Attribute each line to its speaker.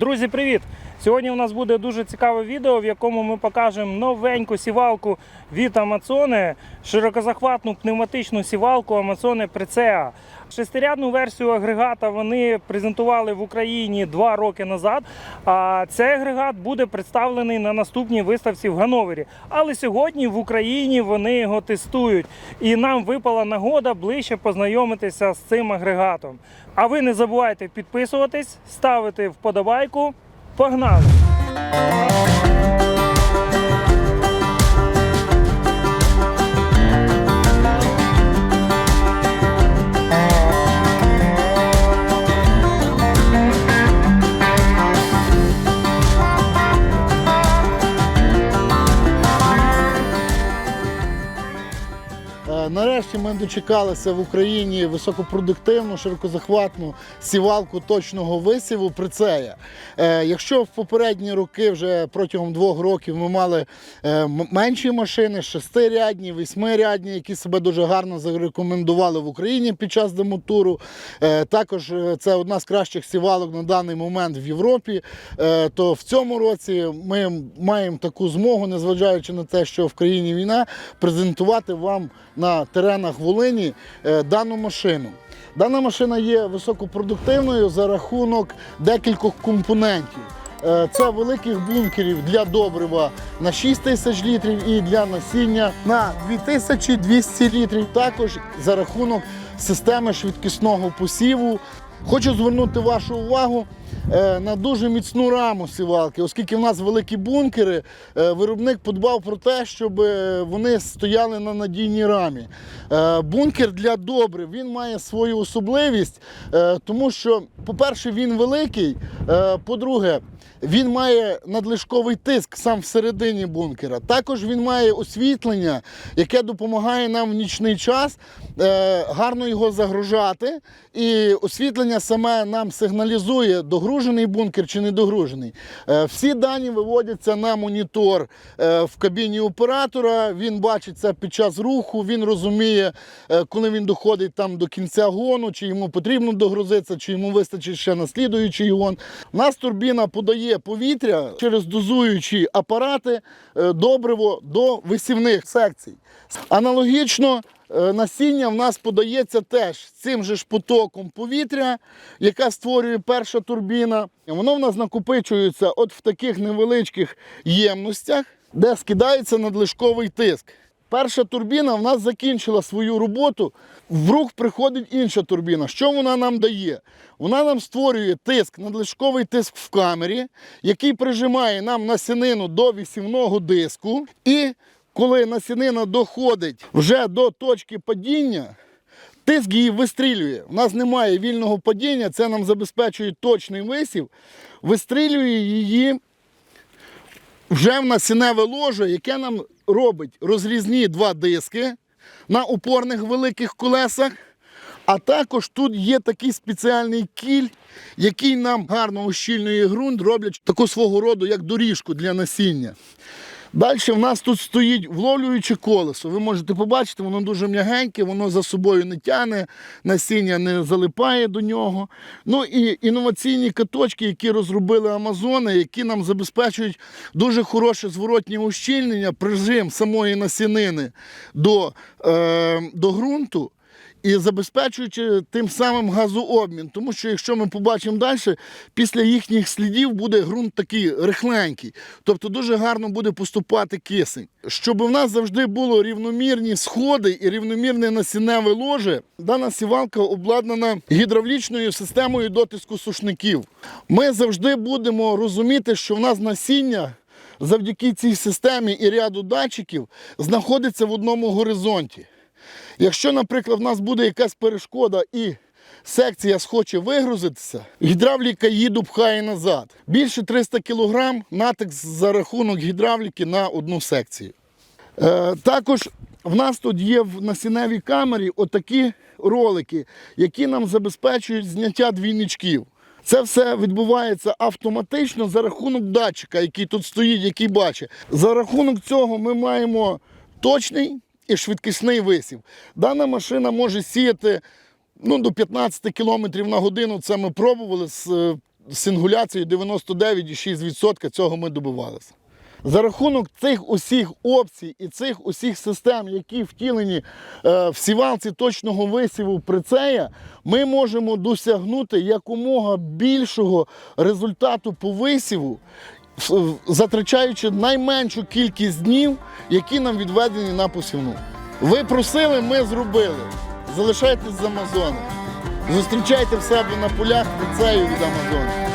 Speaker 1: Друзі, привіт! Сьогодні у нас буде дуже цікаве відео, в якому ми покажемо новеньку сівалку від Amazon, широкозахватну пневматичну сівалку Amazon Pricea. Шестирядну версію агрегата вони презентували в Україні два роки назад. А цей агрегат буде представлений на наступній виставці в Гановері. Але сьогодні в Україні вони його тестують. І нам випала нагода ближче познайомитися з цим агрегатом. А ви не забувайте підписуватись, ставити вподобайку. Погнали!
Speaker 2: Нарешті ми дочекалися в Україні високопродуктивну, широкозахватну сівалку точного висіву прицея. Е, Якщо в попередні роки, вже протягом двох років, ми мали е, менші машини, шестирядні, восьмирядні, які себе дуже гарно зарекомендували в Україні під час демотуру. Е, Також це одна з кращих сівалок на даний момент в Європі. То в цьому році ми маємо таку змогу, незважаючи на те, що в країні війна, презентувати вам на теренах Волині е, дану машину. Дана машина є високопродуктивною за рахунок декількох компонентів. Е, Це великих бункерів для добрива на 6 тисяч літрів і для насіння на 2200 літрів. Також за рахунок системи швидкісного посіву. Хочу звернути вашу увагу е, на дуже міцну раму сівалки, оскільки в нас великі бункери, е, виробник подбав про те, щоб е, вони стояли на надійній рамі. Бункер для добрив він має свою особливість, тому що, по-перше, він великий, по-друге, він має надлишковий тиск сам всередині бункера. Також він має освітлення, яке допомагає нам в нічний час гарно його загружати. І освітлення саме нам сигналізує, догружений бункер чи не догружений. Е, всі дані виводяться на монітор е, в кабіні оператора. Він бачить це під час руху, він розуміє, е, коли він доходить там до кінця гону, чи йому потрібно догрузитися, чи йому вистачить ще на слідуючий гон. У нас турбіна подає повітря через дозуючі апарати добриво до висівних секцій. Аналогічно насіння в нас подається теж цим же ж потоком повітря, яка створює перша турбіна. Воно в нас накопичується от в таких невеличких ємностях, де скидається надлишковий тиск. Перша турбіна в нас закінчила свою роботу, в рух приходить інша турбіна. Що вона нам дає? Вона нам створює тиск, надлишковий тиск в камері, який прижимає нам насінину до вісівного диску. І коли насінина доходить вже до точки падіння, тиск її вистрілює. У нас немає вільного падіння, це нам забезпечує точний висів, вистрілює її вже в насінневе ложе, яке нам робить розрізні два диски на опорних великих колесах. А також тут є такий спеціальний кіль, який нам гарно ущільнює ґрунт, роблять таку свого роду як доріжку для насіння. Далі в нас тут стоїть вловлююче колесо. Ви можете побачити, воно дуже м'ягеньке, воно за собою не тягне, насіння не залипає до нього. Ну і інноваційні каточки, які розробили Амазони, які нам забезпечують дуже хороше зворотнє ущільнення, прижим самої насінини до, е, до ґрунту. І забезпечуючи тим самим газообмін. Тому що якщо ми побачимо далі, після їхніх слідів буде ґрунт такий рихленький. Тобто дуже гарно буде поступати кисень. Щоб в нас завжди було рівномірні сходи і рівномірне насінневе ложе, дана сівалка обладнана гідравлічною системою дотиску сушників. Ми завжди будемо розуміти, що в нас насіння завдяки цій системі і ряду датчиків знаходиться в одному горизонті. Якщо, наприклад, в нас буде якась перешкода і секція схоче вигрузитися, гідравліка її допхає назад. Більше 300 кг натиск за рахунок гідравліки на одну секцію. Е, також в нас тут є в насінневій камері отакі ролики, які нам забезпечують зняття двійничків. Це все відбувається автоматично за рахунок датчика, який тут стоїть, який бачить. За рахунок цього ми маємо точний і швидкісний висів. Дана машина може сіяти ну, до 15 км на годину. Це ми пробували з е, сингуляцією 99,6% цього ми добивалися. За рахунок цих усіх опцій і цих усіх систем, які втілені е, в сівалці точного висіву прицея, ми можемо досягнути якомога більшого результату по висіву, затрачаючи найменшу кількість днів, які нам відведені на посівну. Ви просили, ми зробили. Залишайтесь з Амазоном. Зустрічайте в себе на полях ліцею від Амазону.